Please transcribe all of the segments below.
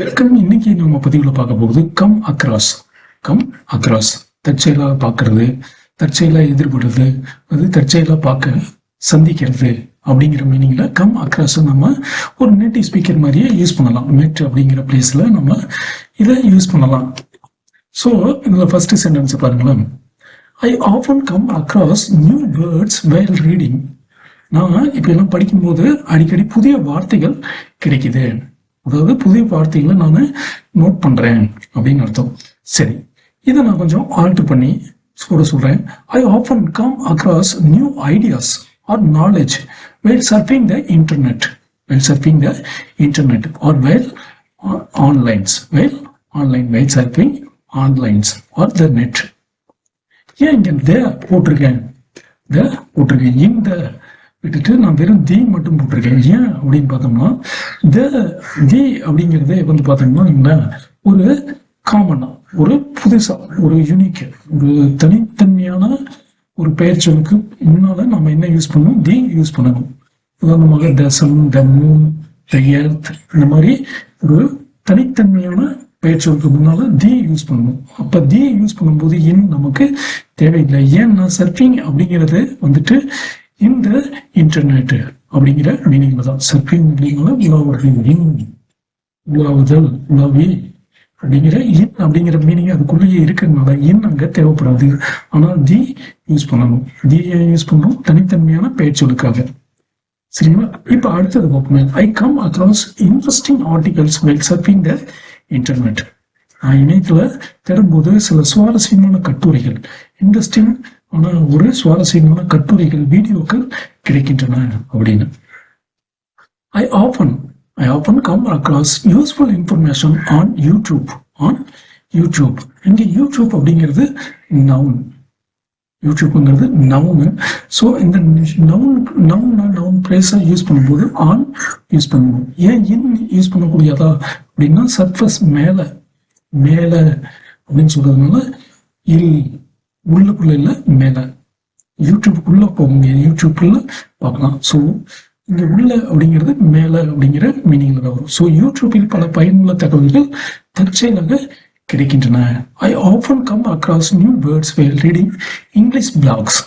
Welcome. இன்னைக்கு நம்ம பதிவில் பார்க்க போகுது கம் அக்ராஸ் கம் அக்ராஸ் தற்செயலாக பார்க்கறது தற்செயலாக எதிர்படுறது அது தற்செயலாக பார்க்க சந்திக்கிறது அப்படிங்கிற மீனிங்கில் கம் அக்ராஸ் நம்ம ஒரு நேட்டிவ் ஸ்பீக்கர் மாதிரியே யூஸ் பண்ணலாம். மெட் அப்படிங்கிற பிளேஸில் நம்ம இதை யூஸ் பண்ணலாம். ஸோ இதில் ஃபஸ்ட்டு சென்டென்ஸை பாருங்களேன். I often come across new words while reading நான் இப்போ எல்லாம் படிக்கும்போது அடிக்கடி புதிய வார்த்தைகள் கிடைக்குது. அதாவது புதிய வார்த்தைகளை நான் நோட் பண்ணுறேன் அப்படின்னு அர்த்தம். சரி இதை நான் கொஞ்சம் ஆல்ட்ரு பண்ணி சொல்ல சொல்கிறேன் I often come across new ideas or knowledge while surfing the internet while surfing the internet or while online while online while surfing online or the net ஏன் இங்கே த போட்டிருக்கேன்? த போட்டிருக்கேன். இந்த விட்டுட்டு நான் வெறும் தி மட்டும் போட்டிருக்கேன். ஏன் அப்படின்னு பார்த்தோம்னா த தி அப்படிங்கிறதே வந்து பார்த்தோம்னா ஒரு காமனா ஒரு புதுசா ஒரு யூனிக் ஒரு தனித்தன்மையான ஒரு பெயர் சொல்லுக்கு முன்னால நம்ம என்ன யூஸ் பண்ணணும்? தி யூஸ் பண்ணணும். உதாரணமாக the sun the moon the earth இந்த மாதிரி ஒரு தனித்தன்மையான பெயர் சொல்லுக்கு முன்னால தி யூஸ் பண்ணணும். அப்ப தி யூஸ் பண்ணும்போது இன் நமக்கு தேவையில்லை? ஏன்னா சர்ஃபிங் அப்படிங்கிறது வந்துட்டு இந்த இன்டர்நெட் அப்படிங்கிற மீனிங்ல தான் சர்ஃபிங் அப்படிங்கிற உலாவுறது உலாவுதல் உலாவி அப்படிங்கிற இன் அப்படிங்கிற மீனிங் அதுக்குள்ளேயே இருக்கிறதுனால இன் அங்க தேவைப்படாது ஆனால் தி யூஸ் பண்ணணும். தி யூஸ் பண்ணணும் தனித்தன்மையான பெயர் சரிங்களா? இப்ப அடுத்தது பார்ப்போமே. I come across interesting articles while surfing the internet நான் இணையத்தில் தேடும்போது சில சுவாரஸ்யமான கட்டுரைகள். இன்ட்ரெஸ்டிங் ஆனால் ஒரு சுவாரஸ்யமான கட்டுரைகள் வீடியோக்கள் கிடைக்கின்றன அப்படின்னு. I often I often come across useful information on YouTube on YouTube இங்கே யூடியூப் அப்படிங்கிறது நவுன் யூடியூப்புங்கிறது நவுனு ஸோ இந்த நவுன் நவுன் நவுன் பிளேஸை யூஸ் பண்ணும்போது ஆன் யூஸ் பண்ணணும் ஏன் இன் யூஸ் பண்ணக்கூடியதா அப்படின்னா சர்ஃபஸ் மேலே மேலே அப்படின்னு சொல்கிறதுனால இல் உள்ளுக்குள்ள இல்லை மேலே. யூடியூப்புக்குள்ள போக முடியாது யூடியூப்ல பார்க்கலாம். ஸோ இங்க உள்ள அப்படிங்கிறது மேலே அப்படிங்கிற மீனிங்ல தான் வரும். ஸோ யூடியூப்பில் பல பயனுள்ள தகவல்கள் தற்செயலாக கிடைக்கின்றன. I often come across new words while reading English blogs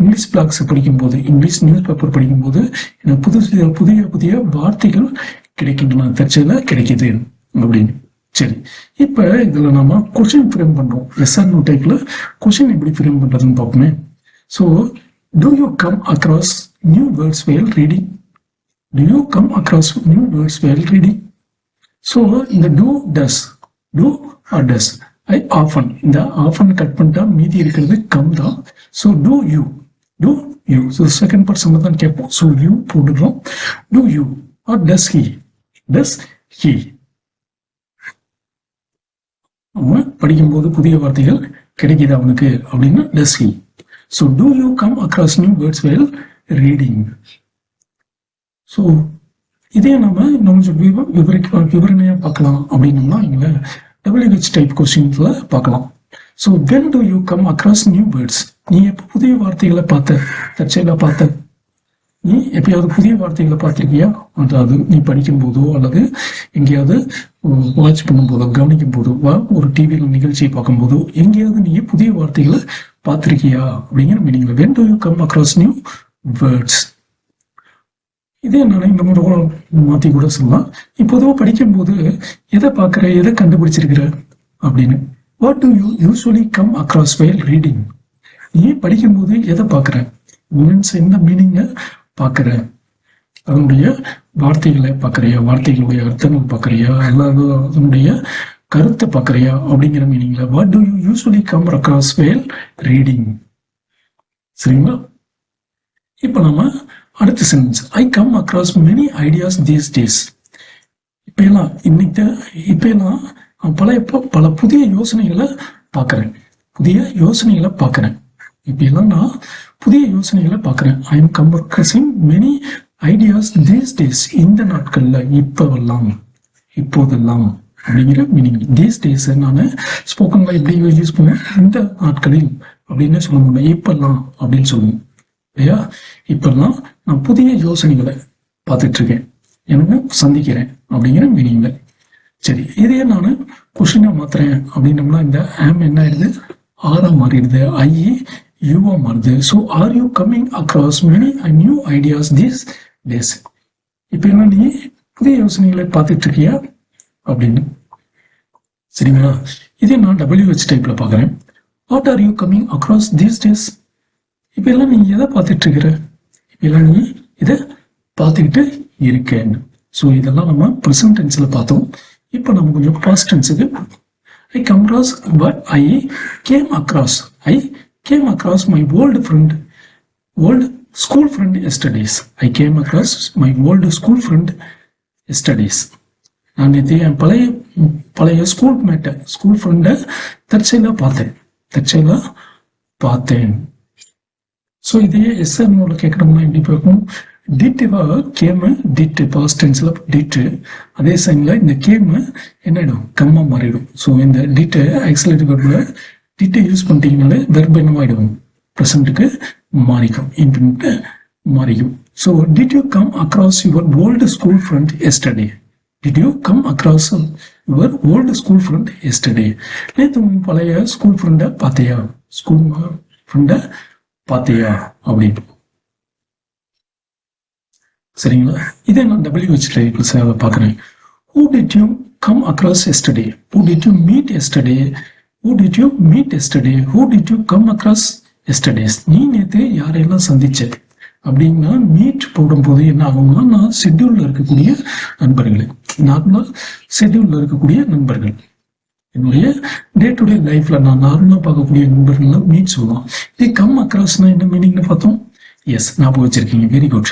English blogs படிக்கும்போது இங்கிலீஷ் நியூஸ் பேப்பர் படிக்கும்போது எனக்கு புது புதிய புதிய வார்த்தைகள் கிடைக்கின்றன தற்செயலாக கிடைக்குது அப்படின்னு. சரி இப்போ இதில் நம்ம கொஷின் ஃப்ரேம் பண்ணுறோம் எஸ்ஆர் நோ டைப்பில் கொஷின் எப்படி ஃப்ரேம் பண்ணுறதுன்னு பார்ப்போமே. So do you come across new words while reading do you come across new words while reading so இந்த do does do or does I often இந்த often cut பண்ணிட்டா மீதி இருக்கிறது come தான். So do you do you so second person தான் கேட்போம். So you போட்டுக்கிறோம் do you or does he does he நம்ம படிக்கும்போது புதிய வார்த்தைகள் கிடைக்குது அவனுக்கு அப்படின்னா does he so do you come across new words while reading so இதே நம்ம இன்னும் கொஞ்சம் விவ விவரிக்க விவரணையாக பார்க்கலாம் அப்படின்னோம்னா இங்கே டபிள்யூஹெச் டைப் கொஸ்டின்ஸில் பார்க்கலாம். So when do you come across new words நீ எப்போ புதிய வார்த்தைகளை பார்த்த? தற்செயலாக பார்த்த? நீ எப்பயாவது புதிய வார்த்தைகளை பார்த்திருக்கியா? அதாவது நீ படிக்கும் போதோ அல்லது எங்கேயாவது வாட்ச் பண்ணும்போதோ கவனிக்கும் போதோ வா ஒரு டிவியில் நிகழ்ச்சியை பார்க்கும்போதோ எங்கேயாவது நீ புதிய வார்த்தைகளை பார்த்திருக்கியா? அப்படிங்கிற மீனிங்ல when do you come across new words இதே நான் இந்த மூணு கூட மாத்தி கூட சொல்லலாம். நீ பொதுவாக படிக்கும்போது எதை பார்க்குற எதை கண்டுபிடிச்சிருக்கிற அப்படின்னு. What do you usually come across while reading நீ படிக்கும்போது எதை பார்க்குற? மீன்ஸ் இந்த மீனிங்கை பார்க்குற அதனுடைய வார்த்தைகளை பார்க்குறியா? வார்த்தைகளுடைய அர்த்தங்கள் பார்க்குறியா? அல்லது அதனுடைய கருத்தை பார்க்குறியா? அப்படிங்கிற மீனிங்ல what do you usually come across while reading சரிங்களா? இப்போ நம்ம அடுத்த sentence I come across many ideas these days இப்போ எல்லாம் இன்னைக்கு இப்போ எல்லாம் பல இப்போ பல புதிய யோசனைகளை பார்க்குறேன். புதிய யோசனைகளை பார்க்குறேன். இப்படியெல்லாம் நான் புதிய யோசனைகளை பார்க்குறேன். I am coming across many ideas these days இந்த நாட்கள்ல இப்போவெல்லாம் இப்போதெல்லாம் அப்படிங்கிற மீனிங் தீஸ் டேஸ் நான் ஸ்போக்கன்ல எப்படி யூஸ் பண்ணுவேன் இந்த நாட்களில் அப்படின்னு சொல்ல முடியும்? இப்பெல்லாம் அப்படின்னு சொல்லுவோம். இல்லையா? இப்பெல்லாம் நான் புதிய யோசனைகளை பார்த்துட்டு இருக்கேன் எனக்கு சந்திக்கிறேன் அப்படிங்கிற மீனிங்ல சரி இதையே நான் கொஷினா மாத்துறேன். அப்படின்னம்னா இந்த ஆம் என்ன ஆயிடுது? ஆரா மாறிடுது. ஐ யூவா மாறுது so are you coming across many new ideas these days இப்போ என்ன நீ புதிய யோசனைகளை பார்த்துட்டு இருக்கியா அப்படின்னு. சரிங்களா? இதே நான் டபிள்யூஹெச் டைப்ல பார்க்குறேன். What are you coming across these days இப்போ எல்லாம் நீ எதை பார்த்துட்டு இருக்கிற இப்போ எல்லாம் நீ இதை பார்த்துக்கிட்டு இருக்கேன். ஸோ இதெல்லாம் நம்ம ப்ரெசன்ட் டென்ஸில் பார்த்தோம். இப்போ நம்ம கொஞ்சம் past டென்ஸுக்கு I come across but I came across I came across my old friend old school friend yesterdays. I came across my old school friend yesterdays நான் இதே என் பழைய பழைய ஸ்கூல் மேட்டை ஸ்கூல் ஃப்ரெண்டை தற்செயலாக பார்த்தேன். தற்செயலாக பார்த்தேன். ஸோ இதையே எஸ்ஆர் நோவில் கேட்கணும்னா எப்படி பார்க்கும் டிட்டிவாக கேமு டிட்டு பாஸ்ட் டென்ஸில் டிட்டு அதே சைனில் இந்த கேமு என்ன ஆகிடும் கம்மா மாறிடும். ஸோ இந்த டிட்டு ஆக்சிலேட்டர் டிட்டை யூஸ் பண்ணிட்டீங்கனாலே வெர்ப் என்னவாயிடும் ப்ரெசண்ட்டுக்கு மாறிக்கும் infinite மாறிக்கும். So did you come across your old school friend yesterday did you come across your old school friend yesterday நேற்று பழைய ஸ்கூல் ஃப்ரெண்டை பார்த்தியா? ஸ்கூல் ஃப்ரெண்டை பார்த்தியா? அப்படின்னு. சரிங்களா? இதே நான் டபிள்யூஹெச் டைப்ஸ் பார்க்குறேன். Who did you come across yesterday who did you meet yesterday who did you meet yesterday who did you come across yesterdays நீ நேற்று யாரையெல்லாம் சந்திச்ச? அப்படின்னா மீட் போடும்போது என்ன ஆகும்னா நான் ஷெட்யூல்ல இருக்கக்கூடிய நண்பர்கள். நார்மலாக ஷெட்யூல்ல இருக்கக்கூடிய நண்பர்கள். என்னுடைய டே டு டே லைஃப்ல நான் நார்மலாக பார்க்கக்கூடிய நண்பர்கள் மீட் சொல்லுவோம் இதே கம் அக்ராஸ்னா என்ன மீனிங்னு பார்த்தோம்? எஸ் ஞாபகம் வச்சிருக்கீங்க. வெரி குட்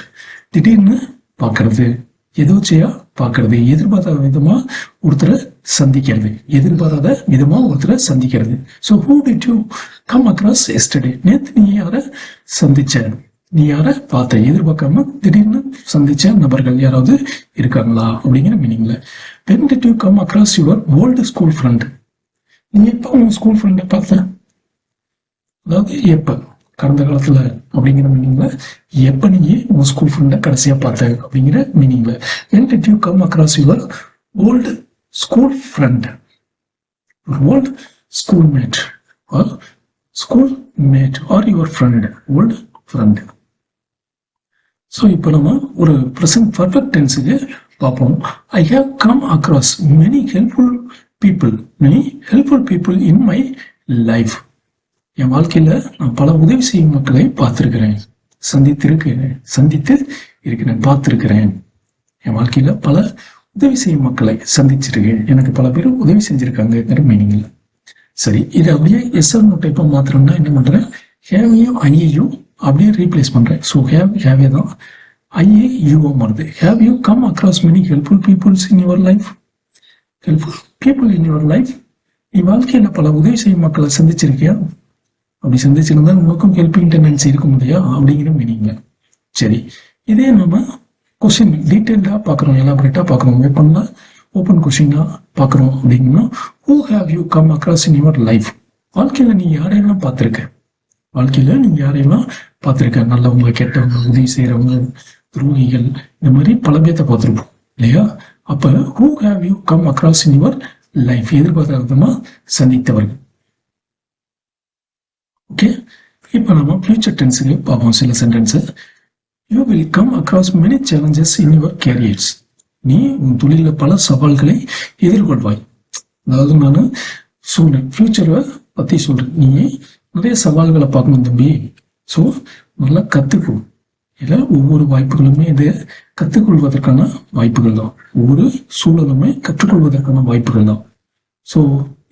திடீர்னு பார்க்கறது. எதோச்சையா பார்க்கறது. எதிர்பார்த்த விதமாக ஒருத்தரை சந்திக்கிறது. எதிர்பாராத விதமாக ஒருத்தரை சந்திக்கிறது. So who did you come across yesterday நேற்று நீ யாரை சந்திச்ச? நீ யாரை பார்த்த? எதிர்பார்க்காம திடீர்னு சந்திச்ச நபர்கள் யாராவது இருக்காங்களா? அப்படிங்கிற மீனிங்ல when did you come across your old school friend நீ எப்போ உங்க ஸ்கூல் ஃப்ரெண்டை பார்த்த? அதாவது எப்போ? கடந்த காலத்துல அப்படிங்கிற மீனிங்ல எப்ப நீ உங்க ஸ்கூல் ஃப்ரெண்டை கடைசியா பார்த்த அப்படிங்கிற மீனிங்ல when did you come across your old school friend old school mate or school mate or your friend old friend so இப்போ நம்ம ஒரு ப்ரெசன்ட் பர்ஃபெக்ட் டென்ஸுக்கு பார்ப்போம். I have come across many helpful people many helpful people in my life என் வாழ்க்கையில நான் பல உதவி செய்யும் மக்களை பார்த்திருக்கிறேன். சந்தித்திருக்கிறேன் சந்தித்து இருக்கிறேன் பார்த்திருக்கிறேன். என் வாழ்க்கையில பல உதவி செய்யும் மக்களை சந்திச்சிருக்கேன். எனக்கு பல பேர் உதவி செஞ்சிருக்காங்கிற மீனிங்ல சரி இது அப்படியே எஸ்எல் நோட் மாத்திரம்னா என்ன பண்றேன்? ஹேவையும் ஐயையும் அப்படியே ரீப்ளேஸ் பண்றேன். ஸோ ஹேவ் ஹேவே தான் ஐஏ யூஓ மாறுது. Have you come across many helpful peoples in your life helpful people in your life நீ வாழ்க்கையில் பல உதவி செய்யும் மக்களை சந்திச்சிருக்கியா? அப்படி சந்திச்சிருந்தா உனக்கும் ஹெல்பிங் டெண்டன்சி இருக்கும் இல்லையா? அப்படிங்கிற மீனிங்ல சரி. இதே நம்ம கொஸ்டின் டீட்டெயில்டா பார்க்குறோம் எலாபரேட்டா பார்க்குறோம். ஓப்பன்ல ஓப்பன் கொஸ்டினா பார்க்குறோம் அப்படின்னா who have you come across in your life வாழ்க்கையில நீ யாரையெல்லாம் பார்த்துருக்க? வாழ்க்கையில நீங்க யாரையெல்லாம் பார்த்துருக்க? நல்லவங்க கெட்டவங்க உதவி செய்யறவங்க துரோகிகள் இந்த மாதிரி பல பேர்த்த பார்த்துருப்போம் இல்லையா? அப்ப who have you come across in your life எதிர்பார்த்த விதமா சந்தித்தவர்கள். ஓகே இப்போ நம்ம ஃபியூச்சர் டென்ஸுக்கு பார்ப்போம் சில சென்டென்ஸை you will come across many challenges in your careers நீ உன் தொழிலில் பல சவால்களை எதிர்கொள்வாய். அதாவது நான் சொல்கிறேன் ஃப்யூச்சரை பற்றி சொல்கிறேன் நீ நிறைய சவால்களை பார்க்கணும் தம்பி. ஸோ நல்லா கற்றுக்கோ இல்லை ஒவ்வொரு வாய்ப்புகளுமே இது கற்றுக்கொள்வதற்கான வாய்ப்புகள் தான். ஒவ்வொரு சூழலுமே கற்றுக்கொள்வதற்கான வாய்ப்புகள் தான். ஸோ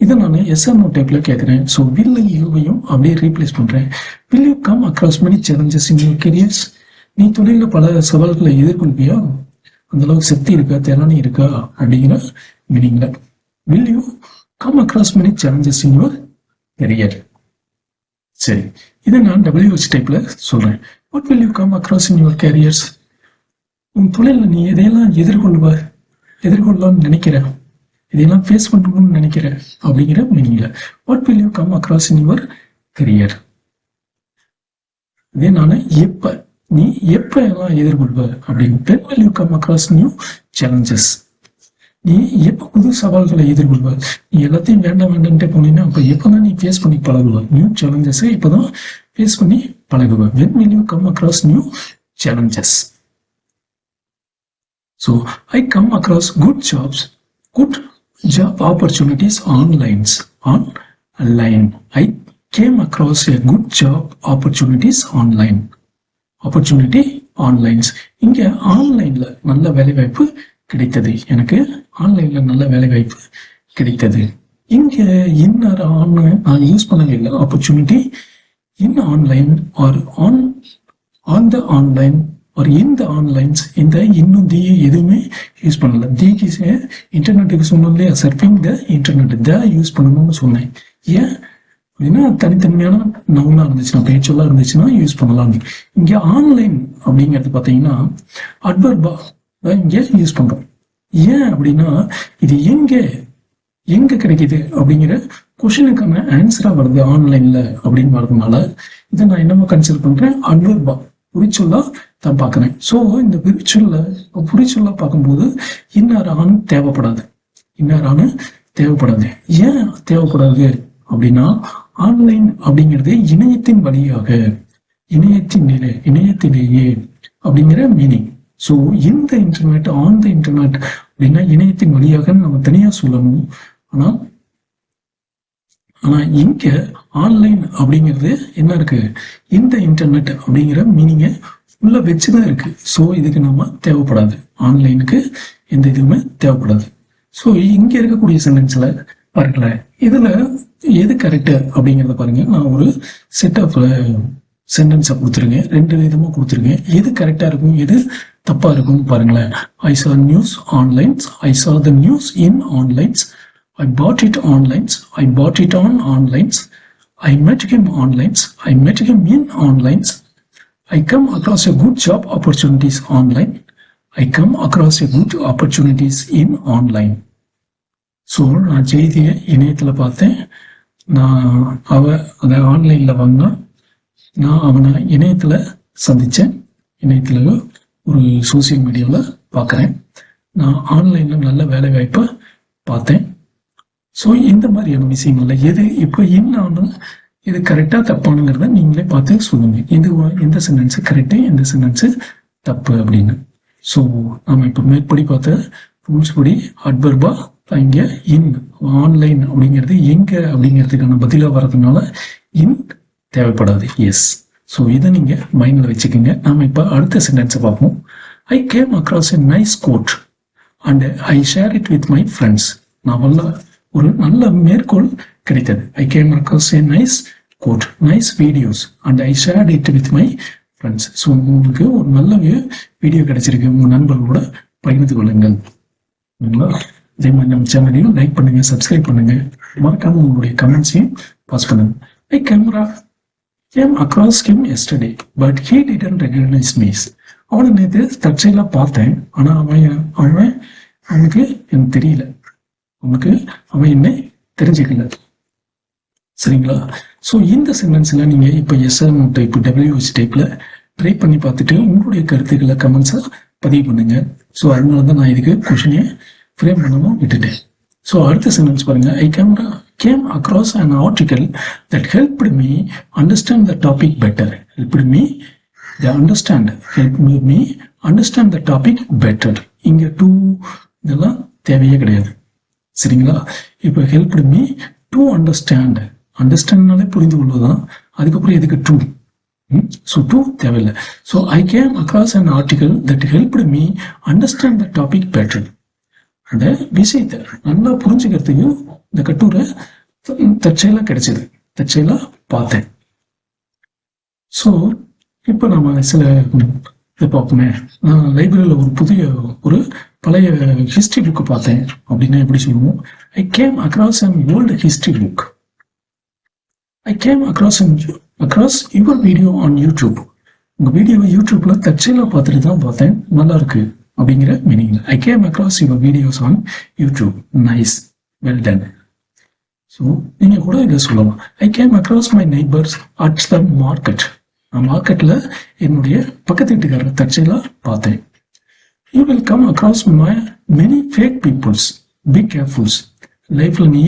இதை நான் எஸ்ஆர்னோ டைப்பில் கேட்குறேன் ஸோ வில் யூவையும் அப்படியே ரீப்ளேஸ் பண்ணுறேன் will you come across many challenges in your careers நீ தொழிலில் பல சவால்களை எதிர்கொள்வியா? அந்தளவுக்கு சக்தி இருக்கா? திறனி இருக்கா? அப்படிங்கிற மீனிங்கில் will you come across many challenges in your career சரி. இதை நான் டபிள்யூஹெச் டைப்பில் சொல்கிறேன் what will you come across in your careers உன் தொழிலில் நீ எதையெல்லாம் எதிர்கொள்வார் எதிர்கொள்ளலாம்னு நினைக்கிறேன் இதெல்லாம் ஃபேஸ் பண்ணணும்னு நினைக்கிற அப்படிங்கிற மீனிங்ல what will you come across in your career இதே நான் எப்ப நீ எப்ப எல்லாம் எதிர்கொள்வ அப்படின்னு then will you come across new challenges நீ எப்போ புது சவால்களை எதிர்கொள்வ? நீ எல்லாத்தையும் வேண்டாம் வேண்டாம்ட்டே போனீங்கன்னா அப்போ எப்போதான் நீ ஃபேஸ் பண்ணி பழகுவ? நியூ சேலஞ்சஸை இப்போதான் ஃபேஸ் பண்ணி பழகுவ. When will you come across new challenges so I come across good jobs good job opportunities online online. I came across a good job opportunities online. Opportunity onlines இங்க ஆன்லைன்ல நல்ல வேலைவாய்ப்பு கிடைத்தது. எனக்கு ஆன்லைன்ல நல்ல வேலைவாய்ப்பு கிடைத்தது. இங்க இன்னர் ஆன் நான் யூஸ் பண்ணவே இல்லை opportunity in online or on on the online ஒரு இந்த ஆன்லைன்ஸ் இந்த இன்னும் தி எதுவுமே யூஸ் பண்ணல. தீக்கு இன்டர்நெட்டுக்கு சொன்னோம் இல்லையா? Surfing the internet the use பண்ணணும்னு சொன்னேன். ஏன்? அப்படின்னா தனித்தன்மையான நவுனாக இருந்துச்சுன்னா பேச்செல்லாம் இருந்துச்சுன்னா யூஸ் பண்ணலாம். இங்கே ஆன்லைன் அப்படிங்கிறது பார்த்தீங்கன்னா அட்வர்பா இங்கே யூஸ் பண்ணுறோம் ஏன் அப்படின்னா இது எங்கே எங்கே கிடைக்குது அப்படிங்கிற கொஷினுக்கான ஆன்சராக வருது ஆன்லைனில் அப்படின்னு வரதுனால இதை நான் என்னமோ கன்சிடர் பண்ணுறேன் அட்வர்பா குறிச்சொல்லா தான் பார்க்குறேன். ஸோ இந்த விரிச்சொல்ல புரிச்சொல்லா பார்க்கும்போது இன்னார் ஆண் தேவைப்படாது. இன்னார் ஆண் தேவைப்படாது. ஏன் தேவைப்படாது அப்படின்னா ஆன்லைன் அப்படிங்கிறது இணையத்தின் வழியாக இணையத்தின் நிலை இணையத்திலேயே அப்படிங்கிற மீனிங் ஸோ இந்த இன்டர்நெட் ஆன் த இன்டர்நெட் அப்படின்னா இணையத்தின் வழியாக நம்ம தனியா சொல்லணும். ஆனா ஆனால் இங்கே ஆன்லைன் அப்படிங்கிறது என்ன இருக்குது இந்த இன்டர்நெட் அப்படிங்கிற மீனிங்கை உள்ளே வச்சு தான் இருக்குது ஸோ இதுக்கு நம்ம தேவைப்படாது. ஆன்லைனுக்கு எந்த இதுவுமே தேவைப்படாது. ஸோ இங்கே இருக்கக்கூடிய சென்டென்ஸில் பாருங்களேன். இதில் எது கரெக்டு அப்படிங்கிறத பாருங்க. நான் ஒரு செட் ஆஃப் சென்டென்ஸை கொடுத்துருங்க ரெண்டு விதமாக கொடுத்துருக்கேன். எது கரெக்டாக இருக்கும்? எது தப்பாக இருக்கும் பாருங்களேன். ஐ சா news onlines I saw the news in onlines I put it onlines I put it on onlines I met him onlines I met him in onlines I come across a good job opportunities online. I come across a good opportunities in online. So நான் செய்தியை இணையத்தில் பார்த்தேன். நான் அவ அதை ஆன்லைனில் வாங்கினா நான் அவனை இணையத்தில் சந்தித்தேன் இணையத்தில் ஒரு சோசியல் மீடியாவில் பார்க்குறேன். நான் ஆன்லைனில் நல்ல வேலை வாய்ப்பை பார்த்தேன். ஸோ இந்த மாதிரியான விஷயங்கள்ல எது இப்போ என்ன இது கரெக்டாக தப்பானுங்கிறத நீங்களே பார்த்து சொல்லுங்க. இது எந்த சென்டென்ஸு கரெக்டு எந்த சென்டென்ஸு தப்பு அப்படின்னு. ஸோ நம்ம இப்போ மேற்படி பார்த்த ரூல்ஸ் படி அட்வர்பா இங்கே இன் ஆன்லைன் அப்படிங்கிறது எங்கே அப்படிங்கிறதுக்கான பதிலாக வர்றதுனால இன் தேவைப்படாது. எஸ் ஸோ இதை நீங்கள் மைண்டில் வச்சுக்கோங்க. நாம் இப்போ அடுத்த சென்டென்ஸை பார்ப்போம். I came across a nice quote and I share it with my friends நான் வல்ல ஒரு நல்ல மேற்கோள் கிடைத்தது. I came across a nice quote nice videos and I shared it with my friends so உங்களுக்கு ஒரு நல்ல வீடியோ கிடைச்சிருக்கு. உங்கள் நண்பர்களோட பகிர்ந்து கொள்ளுங்கள். அதே இதே மாதிரி நம்ம சேனலையும் லைக் பண்ணுங்க சப்ஸ்கிரைப் பண்ணுங்க. மறக்காம உங்களுடைய கமெண்ட்ஸையும் பாஸ் பண்ணுங்க. I camera came across came yesterday but he didn't recognise me அவனை நேற்று தற்செயலாக பார்த்தேன். ஆனா அவன் அவன் அவனுக்கு எனக்கு தெரியல. உங்களுக்கு அவன் என்னை தெரிஞ்சுக்கல சரிங்களா? ஸோ இந்த சென்டென்ஸில் நீங்கள் இப்போ S M type W H டைப்பில் ட்ரை பண்ணி பார்த்துட்டு உங்களுடைய கருத்துக்களை கமெண்ட்ஸாக பதிவு பண்ணுங்கள் ஸோ அதனால தான் நான் இதுக்கு கொஷினே ஃப்ரேம் பண்ணாமல் விட்டுட்டேன். ஸோ அடுத்த சென்டென்ஸ் பாருங்கள் I camera came across an article that helped me understand the topic better help me the understand help me understand the topic better இங்கே டூ இதெல்லாம் தேவையே கிடையாது. சரிங்களா? இப்போ ஹெல்ப்டு மீ டு அண்டர்ஸ்டாண்ட் அண்டர்ஸ்டாண்ட்னாலே புரிந்து கொள்வதுதான். அதுக்கப்புறம் எதுக்கு ட்ரூ ஸோ டூ தேவையில்லை. So I came across an article that helped me understand the topic better அந்த விஷயத்தை நல்லா புரிஞ்சுக்கிறதுக்கு இந்த கட்டுரை தற்செயலாக கிடைச்சது. தற்செயலாக பார்த்தேன். ஸோ இப்போ நம்ம சில இதை பார்ப்போமே. நான் லைப்ரரியில் ஒரு புதிய ஒரு பழைய ஹிஸ்ட்ரி புக்கு பார்த்தேன் அப்படின்னா எப்படி சொல்லுவோம்? I came across an old history book I came across an across your video on YouTube உங்கள் வீடியோவை யூடியூப்ல தற்செயலாக பார்த்துட்டு தான் பார்த்தேன். நல்லா இருக்கு அப்படிங்கிற meaning I came across your videos on YouTube nice well done so நீங்கள் கூட இதை சொல்லலாம். I came across my neighbours at the market நான் மார்க்கெட்டில் என்னுடைய பக்கத்து வீட்டுக்காரர் தற்செயலாக பார்த்தேன். You will come across my many fake peoples be carefuls லைஃப்ல நீ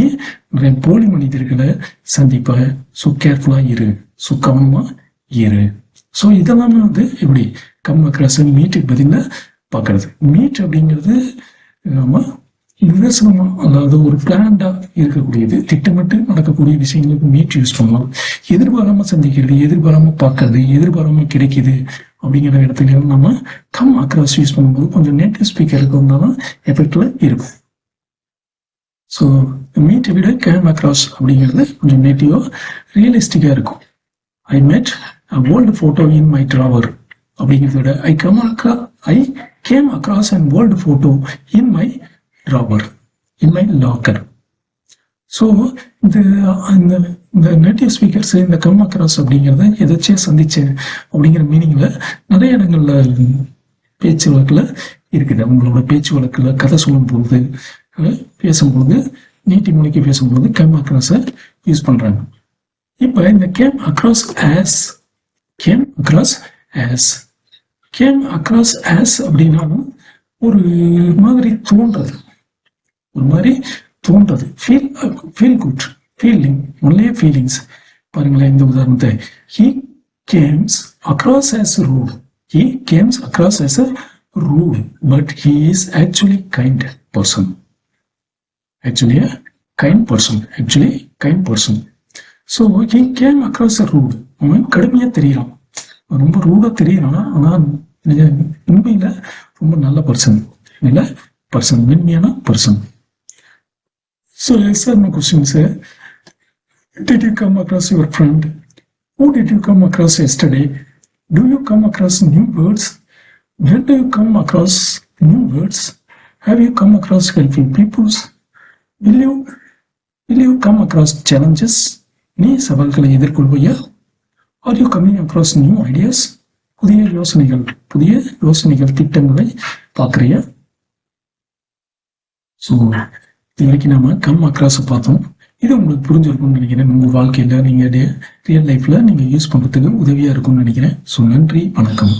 நிறைய போலி மனிதர்களை சந்திப்ப. ஸோ கேர்ஃபுல்லாக இரு. ஸோ கவனமாக இரு. ஸோ இதெல்லாம் வந்து எப்படி கம் அக்ராஸ் மீட்டுக்கு பதிலாக பார்க்கறது. மீட் அப்படிங்கிறது நம்ம நிதர்சனமா அதாவது ஒரு பிளான்டா இருக்கக்கூடியது திட்டமிட்டு நடக்கக்கூடிய விஷயங்களுக்கு மீட் யூஸ் பண்ணலாம். எதிர்பாராம சந்திக்கிறது எதிர்பாராம பார்க்கறது எதிர்பாராம கிடைக்குது அப்படிங்கிற இடத்துல நம்ம கம் அக்ராஸ் யூஸ் பண்ணும்போது கொஞ்சம் நேட்டிவ் ஸ்பீக்கருக்கு இருந்தாலும் எஃபெக்ட்ல இருக்கும். ஸோ மீட்டை விட கேம் அக்ராஸ் அப்படிங்கிறது கொஞ்சம் நேட்டிவா ரியலிஸ்டிக்கா இருக்கும். I made old photo in my drawer அப்படிங்கிறத விட I come across I came across and world photo in my drawer in my locker so இந்த அந்த இந்த நேட்டிவ் ஸ்பீக்கர்ஸ் இந்த கம்மா அக்ராஸ் அப்படிங்கிறத எதாச்சியாக சந்திச்சேன் அப்படிங்கிற மீனிங்கில் நிறைய இடங்களில் பேச்சு வழக்கில் இருக்குது. அவங்களோட பேச்சு வழக்கில் கதை சொல்லும் பொழுது பேசும்பொழுது நீட்டி மொழிக்கு பேசும்பொழுது கேம் அக்ராஸை யூஸ் பண்ணுறாங்க இப்போ இந்த came across as came across as came across as அப்படின்னாலும் ஒரு மாதிரி தோன்றது. ஒரு மாதிரி தோன்றது. Feel feel good feeling only feelings பாருங்களேன் இந்த உதாரணத்தை. He comes across as rude he comes across as a rude but he is actually kind person actually kind person actually kind person so he came across a rude அவன் கடுமையாக தெரியறான். ரொம்ப ரூடாக தெரியறான். ஆனால் உண்மையில் ரொம்ப நல்ல பர்சன் நல்ல பர்சன் மென்மையான person so sir my question sir. did you come across your friend? Who did you come across yesterday? Do you come across new words? When do you come across new words? Have you come across helping peoples? Will you will you come across challenges? நீ சவால்களை எதிர்கொள்வையா are you coming across new ideas புதிய யோசனைகள் புதிய யோசனைகள் திட்டங்களை பார்க்குறியா so இது வரைக்கும் நாம கம் அக்ராஸை பார்த்தோம். இது உங்களுக்கு புரிஞ்சிருக்கும்னு நினைக்கிறேன். உங்கள் வாழ்க்கையில் நீங்கள் ரியல் லைஃப்பில் நீங்கள் யூஸ் பண்ணுறதுக்கு உதவியாக இருக்கும்னு நினைக்கிறேன். ஸோ நன்றி வணக்கம்.